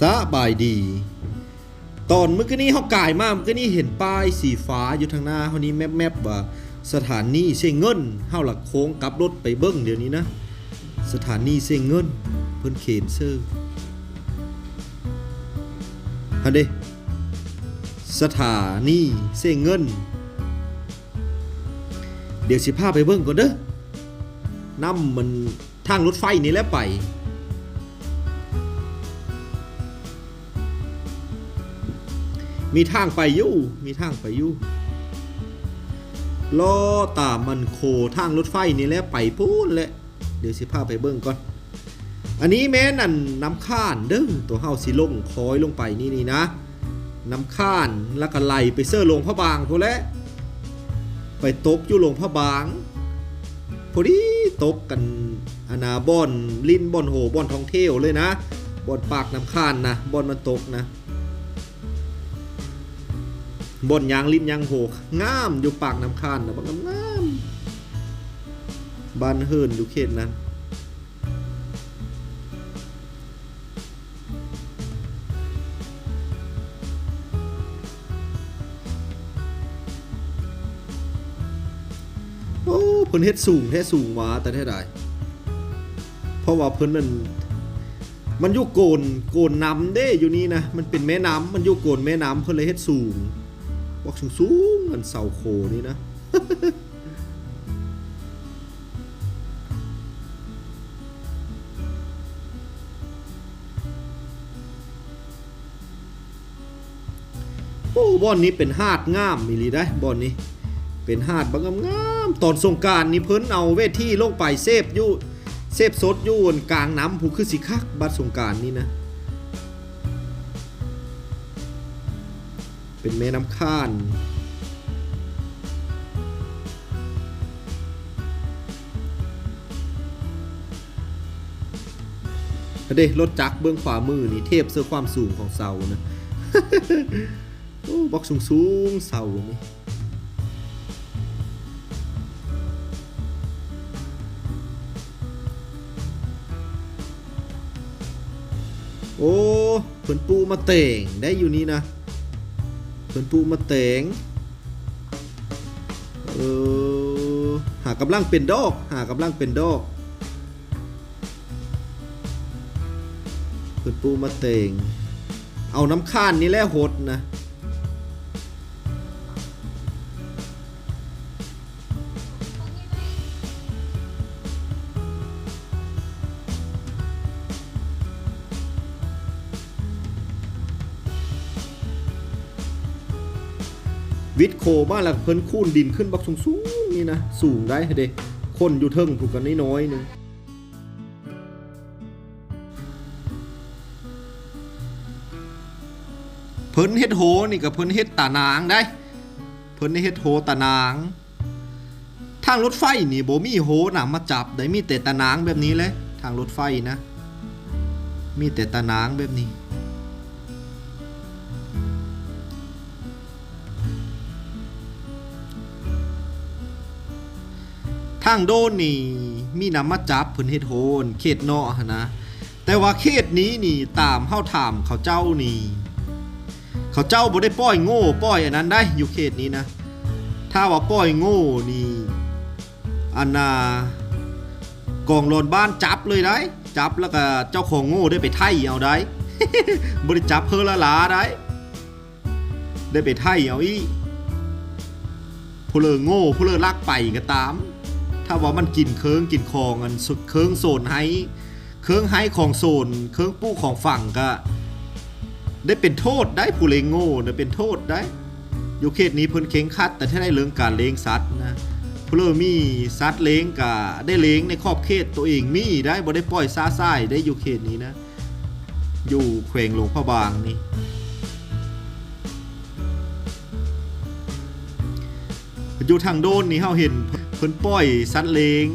สบายดี ตอนเมื่อกี้นี้เขากายมาเมื่อกี้นี้เห็นป้ายสีฟ้าอยู่ทางหน้าเขานี้แมบแมบๆว่าสถานีเซงเงินเฮาหลักโค้งกลับรถไปเบิ้งเดี๋ยวนี้นะ สถานีเซงเงิน เพิ่นเขนเซอร์ฮันเดสถานีเซงเงิน เดี๋ยวสิพาไปเบิ้งก่อนเด้อน้ำมันทางรถไฟนี่แหละไป มีทางไปอยู่ มีทางไปอยู่ล้อตามันโคทางรถไฟนี่แหละไปพูนแหละเดี๋ยวสิพาไปเบิ่งก่อน อันนี้แม้นั่นน้ำข้านเด้อตัวเฮาสิลงคอยลงไปนี่นี่นะ น้ำข้านแล้วก็ไหลไปเสื้อลงพระบางพอแล้วไปตกอยู่ลงพระบางพอดีตกกันอานาบอนลิ้นบอนโหบอนทองเที่ยวเลยนะบอนปากน้ำข้านนะบอนมันตกนะ บนยางลิ้นยางโหกงามอยู่ปากน้ำคานนะบักงามบ้านเฮินอยู่เขตนั้นโอ้เพิ่นเฮ็ดสูงแท้สูงหวาแต่แท้ใดเพราะว่าเพิ่นนั่นมันอยู่โกนโกนน้ำเด้อยู่นี่นะมันเป็นแม่น้ำมันอยู่โกนแม่น้ำเพิ่นเลยเฮ็ดสูง อกสูงสูงๆมันเสาโคนี่นะ โอ้บอนนี้เป็นหาดงามมีลีได้บอนนี้ เป็นหาดบางงามตอนสงการนี่เพิ่นเอาเวทีลงไปเซฟยู่เซฟสดยู่บนกลางน้ำผู้คือสิคักบัดสงการนี่นะ เป็นแม่น้ำข้านเด้รถจักรเบื้องขวามือนี่เทพเสื้อความสูงของเสานะโอ้บอกสูงสูงๆเสานี่โอ้เพิ่นปูมาเต่งได้อยู่นี่นะ เพิ่นผู้มาเต่งเออหากำลังเป็นดอก หากำลังเป็นดอกเพิ่นผู้มาเต่งเอาน้ำข้านนี่แหละหดนะ วิทโคมาแล้วเพิ่นคูนดินขึ้นบักสูงสูงๆนี่นะสูงได้เด้คนอยู่เทิงถูกกันน้อยๆหนึงเพิ่นเฮ็ดโหนี่กับเพิ่นเฮ็ดตานางได้ เพิ่นเฮ็ดโหตานาง ทางรถไฟนี่บ่มีโหน่ะมาจับได้มีแต่ตานางแบบนี้แหละทางรถไฟนะ มีแต่ตานางแบบนี้ ทางโดนนี่มีน้ำมาจับเพิ่นเฮ็ดโหนเขตเนาะนะ แต่ว่าเขตนี้นี่ตามเฮาถามเขาเจ้านี่ เขาเจ้าบ่ได้ปล่อยโง่ปล่อยอันนั้นได้อยู่เขตนี้นะ ถ้าว่าปล่อยโง่นี่อันน่ะกองโลนบ้านจับเลยได้ จับแล้วก็เจ้าของโง่ได้ไปไถ่เอาได้บ่ได้จับเพิ่นละลาได้ ได้ไปไถ่เอาอีผู้เลอโง่ผู้เลอลักไปก็ตาม ถ้าว่ามันกินเคิงกินคองอันสุดเคิงโซนไห้เคิงไห้ของโซนเคิงปู้ของฝั่งก็ ได้เป็นโทษได้ผู้เลงโง่เนี่ยเป็นโทษได้อยู่เขตนี้เพิ่นเข่งคัด แต่ถ้าได้เรื่องการเลงสัตว์นะผู้เลอมีสัตว์เลงกะได้เลงในขอบเขตตัวเองมีได้บ่ได้ปล่อยซ่าซ่ายได้อยู่เขตนี้นะ อยู่แขวงหลวงพระบางนี่อยู่ทางโดนนี่เฮาเห็น เพิ่นปล่อยสัตว์เลง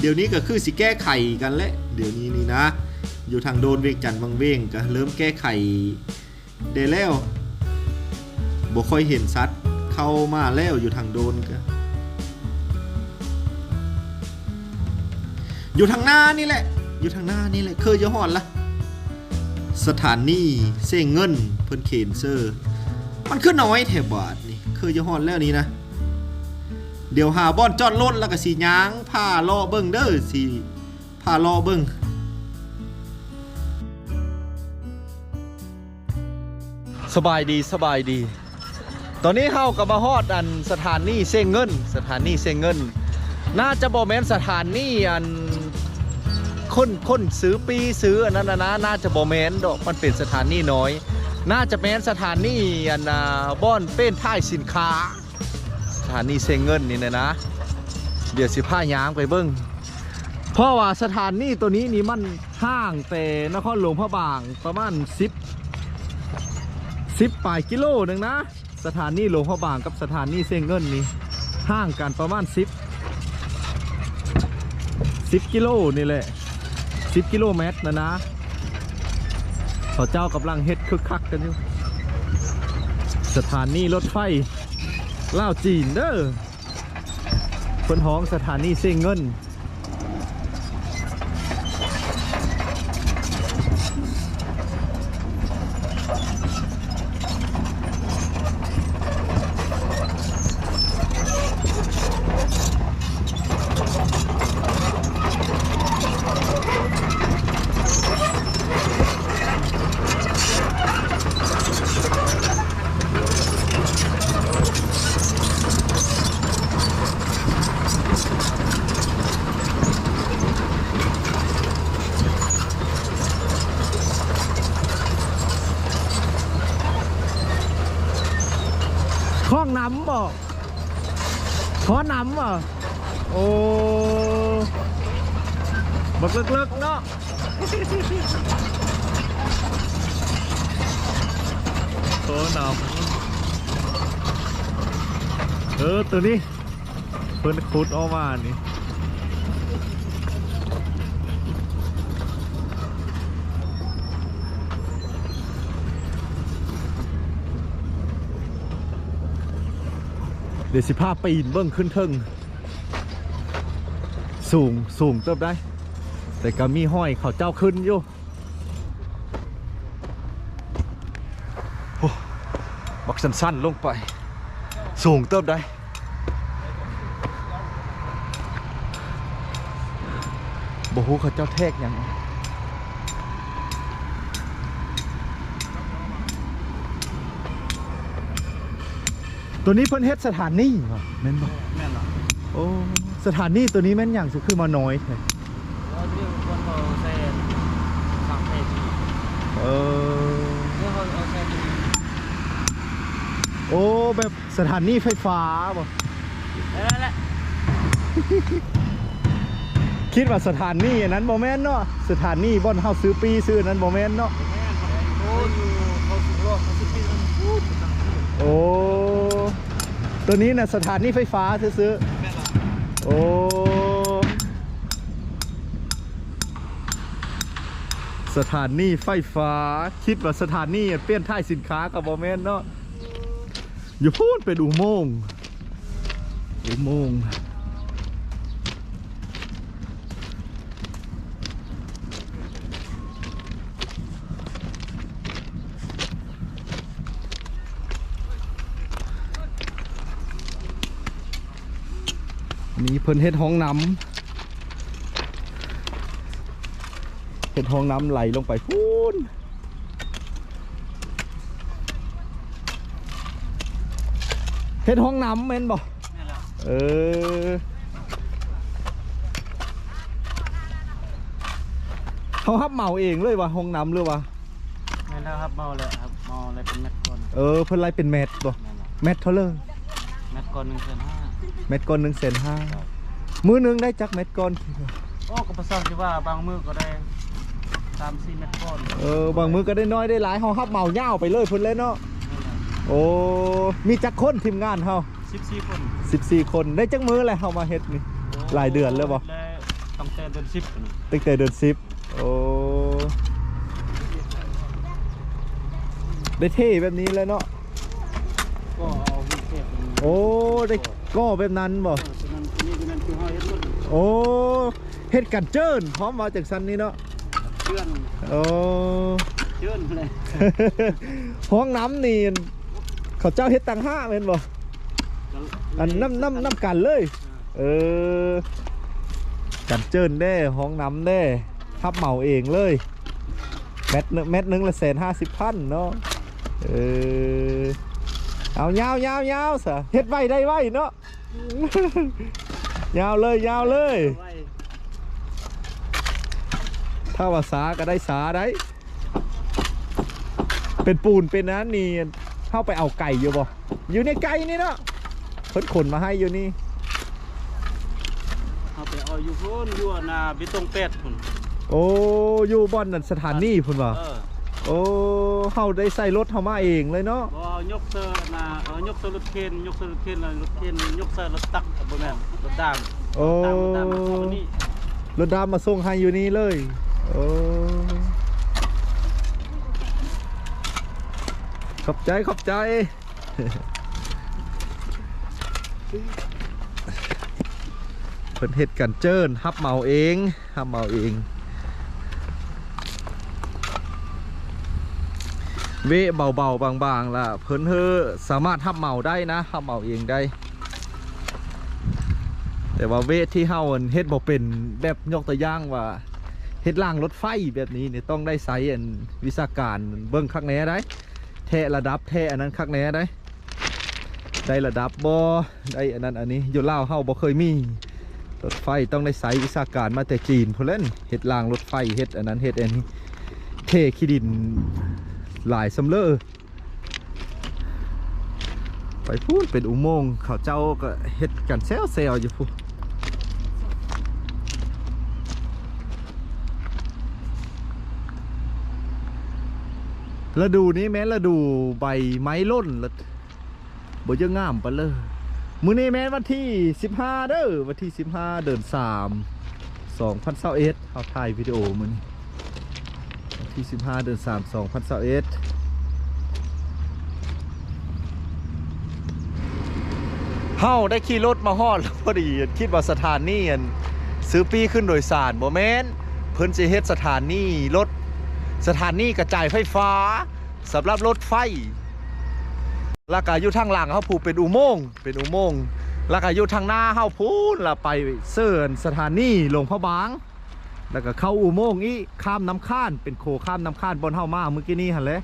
เดี๋ยวนี้ก็คือสิแก้ไขกันแหละเดี๋ยวนี้นี่นะ อยู่ทางโดนเวียงจันทน์บางเวงก็เริ่มแก้ไขได้แล้วบ่ค่อยเห็นสัตว์เข้ามาแล้วอยู่ทางโดนก็อยู่ทางหน้านี่แหละ อยู่ทางหน้านี่แหละเคยจะหอนละสถานีเส้งเงินเพิ่นเขนเซอร์ มันคือน้อยแถบบาทนี่เคยจะฮอดแล้วนี้นะ เดี๋ยวหาบ่อนจอดรถแล้วก็สิย้างผ้ารอเบิ่งเด้อสิผ้ารอเบิ่งสบายดีสบายดี ตอนนี้เฮากับมาฮอดอันสถานีเส้งเงิน สถานีเส้งเงิน น่าจะบ่แมนสถานีอันคนคนซื้อปีซื้ออันนั้นนะนะน่าจะบ่แมนดอกมันเป็นสถานีน้อย น่าจะแมนสถานีอันบ่อนเป็นท่ายสินค้า ถานีเส้งเงินนี่นะนะ เดี๋ยวสิพายางไปเบิ่งเพราะว่าสถานีตัวนี้นี่มันห่างแต่นครหลวงพระบางประมาณ10สิบปลายกิโลหนึ่งนะ สถานีหลวงพระบางกับสถานีเซงเงินนี่ห่างกันประมาณสิบสิบกิโลนี่แหละสิบกิโลเมตรนะนะเขาเจ้ากำลังเฮ็ดคึกคักกันอยู่สถานีรถไฟ ล่าวจีนเด้อคนห้องสถานีเซิงเงิน คล้องน้ำบ่ขอน้ำบ่โอ้ บักเลิกๆเนาะโอ้น้ำเออตัวนี้เพิ่นขุดออกมานี่เดี๋ยวสิพาปีนเบิ้งขึ้นเทิงสูงสูงเติบได้ แต่ก็มีห้อยเขาเจ้าขึ้นอยู่โอ้บักสั้นๆลงไป สูงเติบได้บ่ฮู้เขาเจ้าแทกหยังตัวนี้เพิ่นเฮ็ดสถานีเหรอแม่นบ่แม่นหรอโอ้สถานีตัวนี้แม่นอย่างสุดคือมาน้อยแท้แล้วเรื่องคนเขาเซ็นสั่งเพจ เออเรื่องเขาเอาเซ็นโอ้แบบสถานีไฟฟ้าบ่แล้วแหละคิดว่าสถานีอันนั้นบ่แม่นเนาะสถานีบ่อนเฮาซื้อปีซื้ออันนั้นบ่แม่นเนาะแม่นโอ้อยู่เขาสุดโลกเขาสุดที่มันพูดต่างที่โอ้ตัวนี้น่ะสถานีไฟฟ้าซื้อแม่นหรอๆโอ้ สถานีไฟฟ้า คิดว่าสถานีเปลี่ยนท่ายสินค้ากับบ่แมนเนาะอยู่พูดไปดูโมงค์อุโมงค์มีเพิ่นเฮ็ดห้องน้ำ เฮ็ดห้องน้ำไหลลงไปพูนเฮ็ดห้องน้ำแม่นบ่แม่นหรอเออเขาฮับเหมาเองเลยว่ะห้องน้ำหรือวะแม่นแล้วครับเมาเลยครับเมาอะไรเป็นแมตต์ก่อนเออเพิ่นไล่เป็นเม็ดบ่แม่นหรอเม็ดเท่าเลยแมตต์ก่อนหนึ่งเซนห้าเม็ดก้อนหนึ่งเซนห้ามือหนึงได้จักเม็ดก้อนโอ้ก็ประสานที่ว่าบางมือก็ได้ สามสี่เมตรก่อนเออบางมือก็ได้น้อยได้หลายเฮาฮับเหมาเง่าวไปเลยเพิ่นเลยเนาะแม่นหรอโอ้มีจักคนทีมงานเฮาสิบสี่คน14คนได้จักมือแหละเฮามาเฮ็ดนี่หลายเดือนแล้วบ่ตั้งแต่เดือนสิบนี่ตั้งแต่เดือน10โอ้ได้เท่แบบนี้เลยเนาะก็เอาวิเศษเป็นโอ้ได้ก็แบบนั้นบ่เออฉะนั้นนี่ฉะนั้นคือห้อยเฮ็ดหมดโอ้เฮ็ดกันเจิ้นพร้อมมาจากซันนี้เนาะ เพื่อนโอ้เจิ้นเลยห้องน้ำนี่เขาเจ้าเฮ็ดตังห้าแม่นบ่อันน้ำน้ำน้ำกันเลย เออกันเจิ้นเด้ห้องน้ำเด้ทับเหมาเองเลยแมตหนึ่งแมตหนึ่งละแสนห้าสิบพันเนาะเออเอายาวยาวยาวสะเฮ็ดไว้ได้ไว้เนาะยาวเลยยาวเลยไว้ ถ้าว่าสาก็ได้สาได้ เป็นปูนเป็นนั้นนี่เข้าไปเอาไก่อยู่บ่อยู่ในไก่นี่เนาะเพิ่นขนมาให้อยู่นี่เอาไปเอาอยู่พุ่นอยู่อันนาบิตงเป็ดพุ่นโอ้อยู่บ่อนนั่นสถานีพุ่นบ่เออโอ้เฮาได้ใส่รถเฮามาเองเลยเนาะบ่เอายกเซอร์นาเอายกเซอร์รถเคนยกเซอร์รถเคนแล้วรถเคนยกเซอร์รถตักบ่แม่นรถด่างโอ้ตามรถด่างมาเข้ามานี่รถดำมาส่งให้อยู่นี่เลย โอ้ขอบใจขอบใจเพิ่นเฮ็ดกันเจิ้นฮับเมาเองฮับเมาเอง เวะเบาๆบางๆล่ะเพิ่นเฮอสามารถฮับเมาได้นะฮับเมาเองได้ แต่ว่าเวทที่เฮาอันเฮ็ดบ่เป็นแบบยกตัวอย่างว่า เฮ็ดล่างรถไฟแบบนี้เนี่ยต้องได้ไซส์อันวิชาการเบิ่งคักแหน่ได้แท้ระดับแท้อันนั้นคักแหน่ได้ได้ระดับบ่ได้อันนั้นอันนี้อยู่ลาเฮาบ่เคยมีรถไฟต้องได้ไซส์วิชาการมาแต่จีนพุ่นเล่นเฮ็ดล่างรถไฟเฮ็ดอันนั้นเฮ็ดอันนี้เทขี้ดินหลายสำเลอไปพูดเป็นอุโมงค์เขาเจ้าก็เฮ็ดกันแซวๆอยู่พู ฤดูนี้แม้ฤดูใบไม้ล่นแล้วบ่จะงามปะเลยมื้อนี้แม้วันที่ 15 เด้อวันที่ 15 เดือน3 2021เฮาถ่ายวิดีโอมื้อนี้วันที่ 15 เดือน3 2021เฮาได้ขี่รถมาฮอดแล้วพอดีคิดว่าสถานีอันซื้อปีขึ้นโดยสารบ่แม่นเพิ่นสิเฮ็ดสถานีรถ สถานีกระจายไฟฟ้าสำหรับรถไฟแล้วก็อยู่ทางหลังเขาผูกเป็นอุโมงค์เป็นอุโมงค์แล้วก็อยู่ทางหน้าเขาพูนละไปเสื่อนสถานีหลวงพระบาง แล้วก็เข้าอุโมงค์อีข้ามน้ำข้านเป็นโคข้ามน้ำข้านบนเฮามาเมื่อกี้นี้หันเลย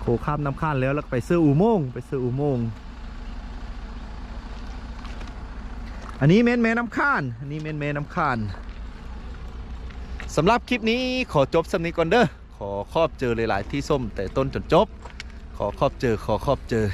โคข้ามน้ำข้านแล้วแล้วไปซื้ออุโมงค์ไปซื้ออุโมงค์อันนี้เมนแม่น้ำข้าน อันนี้เมนแม่น้ำข้านสำหรับคลิปนี้ขอจบสำนีก่อนเด้อ ขอครอบเจอหลายๆที่ส้มแต่ต้นจนจบ ขอครอบเจอขอครอบเจอ